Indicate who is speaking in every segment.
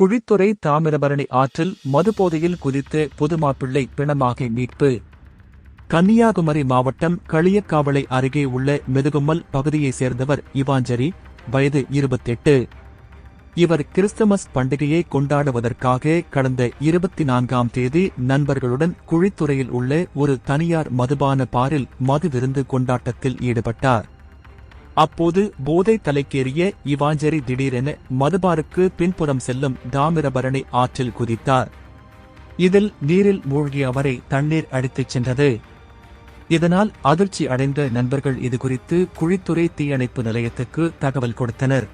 Speaker 1: குழித்துறை தாமிரபரணி ஆற்றில் மதுபோதையில் குதித்து புதுமாப்பிள்ளை பிணமாக மீட்பு. கன்னியாகுமரி மாவட்டம் களியக்காவளை அருகே உள்ள மெதுகும்மல் பகுதியைச் சேர்ந்தவர் இவாஞ்சரி வயது இருபத்தெட்டு. இவர் கிறிஸ்துமஸ் பண்டிகையை கொண்டாடுவதற்காக கடந்த இருபத்தி நான்காம் தேதி நண்பர்களுடன் குழித்துறையில் உள்ள ஒரு தனியார் மதுபான பாரில் மது விருந்து கொண்டாட்டத்தில் ஈடுபட்டார். அப்போது போதை தலைக்கேறிய இவாஞ்சரி திடீரென மதுபாருக்கு பின்புறம் செல்லும் தாமிரபரணி ஆற்றில் குதித்தார். இதில் நீரில் மூழ்கிய அவரை தண்ணீர் அடித்துச் சென்றது. இதனால் அதிர்ச்சி அடைந்த நண்பர்கள் இதுகுறித்து குழித்துறை தீயணைப்பு நிலையத்துக்கு தகவல் கொடுத்தனர்.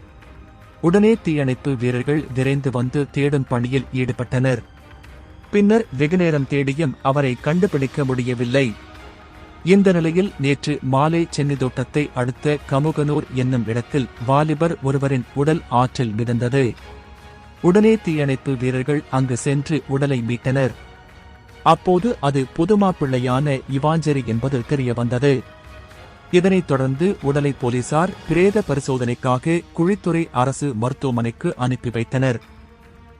Speaker 1: உடனே தீயணைப்பு வீரர்கள் விரைந்து வந்து தேடும் பணியில் ஈடுபட்டனர். பின்னர் வெகுநேரம் தேடியும் அவரை கண்டுபிடிக்க முடியவில்லை. இந்த நிலையில் நேற்று மாலை சென்னிதோட்டத்தை அடுத்த கமுகனூர் என்னும் இடத்தில் வாலிபர் ஒருவரின் உடல் ஆற்றில் மிதந்தது. உடனே தீயணைப்பு வீரர்கள் அங்கு சென்று உடலை மீட்டனர். அப்போது அது புதுமாப்பிள்ளையான இவாஞ்சரி என்பது தெரிய வந்தது. இதனைத் தொடர்ந்து உடலை போலீசார் பிரேத பரிசோதனைக்காக குழித்துறை அரசு மருத்துவமனைக்கு அனுப்பி வைத்தனர்.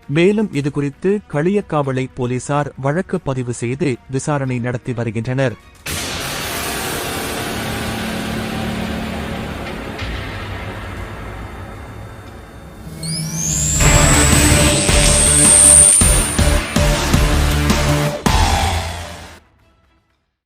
Speaker 1: மேலும் இதுகுறித்து களியக்காவளை போலீசார் வழக்கு பதிவு செய்து விசாரணை நடத்தி வருகின்றனர்.